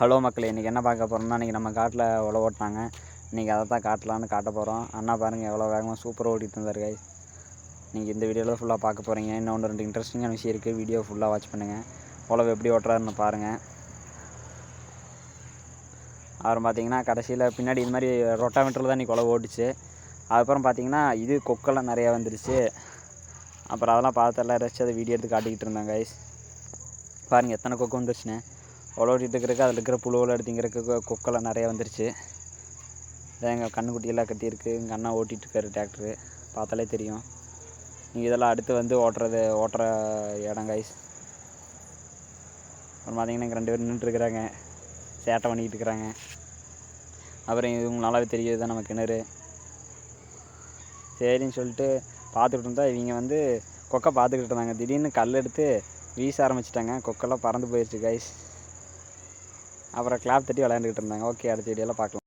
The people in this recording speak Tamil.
ஹலோ மக்களே இன்றைக்கி என்ன பார்க்க போகிறோம்னா இன்றைக்கி நம்ம காட்டில் உழவு ஓட்டினாங்க. இன்றைக்கி அதை தான் காட்டலான்னு காட்ட போகிறோம் அண்ணா பாருங்கள் எவ்வளோ வேகமாக சூப்பராக ஓட்டிகிட்டு இருந்தார் guys. நீங்கள் இந்த வீடியோவில் ஃபுல்லாக பார்க்க போகிறீங்க இன்னும் ஒன்று ரெண்டு இன்ட்ரெஸ்டிங்கான விஷயம் இருக்குது வீடியோ ஃபுல்லாக வாட்ச் பண்ணுங்கள் உழவு எப்படி ஓட்டுறாருன்னு பாருங்கள் அப்புறம் பார்த்தீங்கன்னா கடைசியில் பின்னாடி இது மாதிரி ரொட்டாமீட்டரில் தான் இன்றைக்கி உழவு ஓட்டுச்சு. அதுக்கப்புறம் பார்த்தீங்கன்னா இது கொக்கெல்லாம் நிறையா வந்துருச்சு. அப்புறம் அதெல்லாம் பார்த்து எல்லாம் ரசித்து அதை வீடியோ எடுத்து காட்டிக்கிட்டு இருந்தாங்க கைஸ் பாருங்கள் எத்தனை கொக்கு வந்துருச்சுன்னு. உழவிட்டு அதில் இருக்கிற புழுவெல்லாம் எடுத்துங்கிறதுக்கு கொக்கெல்லாம் நிறையா வந்துருச்சு. இதான் எங்கள் கண்ணுக்குட்டியெல்லாம் கட்டியிருக்கு. எங்கள் அண்ணா ஓட்டிகிட்ருக்காரு டிராக்டரு பார்த்தாலே தெரியும். நீங்கள் இதெல்லாம் அடுத்து வந்து ஓட்டுறது ஓட்டுற இடம் கைஸ் அப்புறம் பார்த்தீங்கன்னா இங்கே ரெண்டு பேர் நின்றுட்டுருக்குறாங்க சேட்டை பண்ணிக்கிட்டு இருக்கிறாங்க. அப்புறம் இது உங்களுக்கு நல்லாவே தெரியுது தான் நம்ம கிணறு. சரின்னு சொல்லிட்டு பார்த்துக்கிட்டு இருந்தால் இவங்க வந்து கொக்கை பார்த்துக்கிட்டு இருந்தாங்க. திடீர்னு கல் எடுத்து வீச ஆரம்பிச்சிட்டாங்க. கொக்கெல்லாம் பறந்து போயிடுச்சு கைஸ் அப்புறம் கிளாப் தட்டி விளையாண்டுக்கிட்டு இருந்தாங்க. ஓகே அடுத்த வீடியோவில் பார்க்கலாம்.